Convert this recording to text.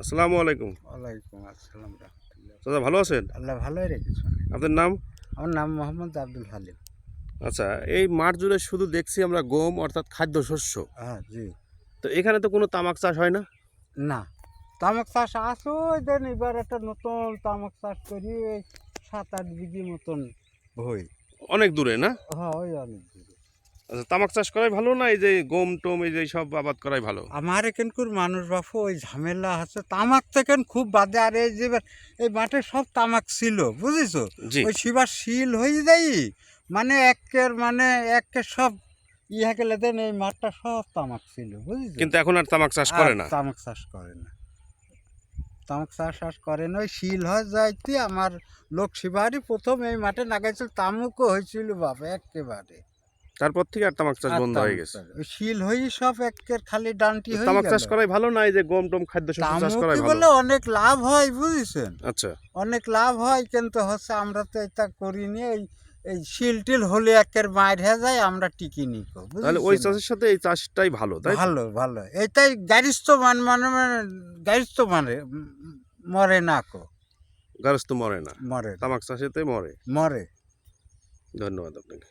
আসসালামু আলাইকুম। ওয়ালাইকুম আসসালাম দাদা ভালো আছেন? আল্লাহ ভালোই রেখেছেন। আপনার নাম? আমার নাম মোহাম্মদ আব্দুল হালিম। আচ্ছা এই মাঠ জুড়ে শুধু দেখছি আমরা গম অর্থাৎ খাদ্যশস্য। হ্যাঁ জি। তো এখানে তো কোনো তামাক চাষ হয় না? না। তামাক চাষ আসো দেন এবার একটা নতুন তামাক চাষ করি সাত আট বিঘি মতন হই। অনেক দূরে না? হ্যাঁ ওই অনেক। আচ্ছা তামাক চাষ করাই ভালো না এই যে গম টম এই যে সব আবাদ করাই ভালো? আমার এখানকার মানুষ বাপু ওই ঝামেলা আছে। তামাক থেকে খুব বাদে আর এই যে এই মাঠে সব তামাক ছিল বুঝিছো? ওই শিবার শিল হয়ে যাই মানে একের মানে একের সব ইহা গেলে দেন এই মাঠটা সব তামাক ছিল বুঝিছো? কিন্তু এখন আর তামাক চাষ করে না? তামাক চাষ করে না। তামাক চাষ চাষ করে না ওই শিল হয় যাইতে আমার লোক শিবারই প্রথম এই মাঠে লাগাইছিল তামুকও হয়েছিল বাবা একেবারে। তারপর থেকে আর তামাক চাষ বন্ধ হয়ে গেছে। শিল হয়ে সব একের খালি ডানটি হয়ে তামাক চাষ করাই ভালো না এই যে গম টম খাদ্যশস্য চাষ করাই ভালো। বলে অনেক লাভ হয় বুঝেছেন? আচ্ছা। অনেক লাভ হয় কিন্তু হচ্ছে আমরা তো এটা করিনি এই এই শিল টিল হলে একের মায়ের হয়ে যায় আমরা টিকি নি তাহলে ওই চাষের সাথে এই চাষটাই ভালো তাই ভালো ভালো। এটাই গারিস্থ মান মানে মানে গারিস্থ মানে মরে না কো। গারস্থ মরে না। মরে তামাক চাষেতে মরে। মরে। ধন্যবাদ আপনাকে।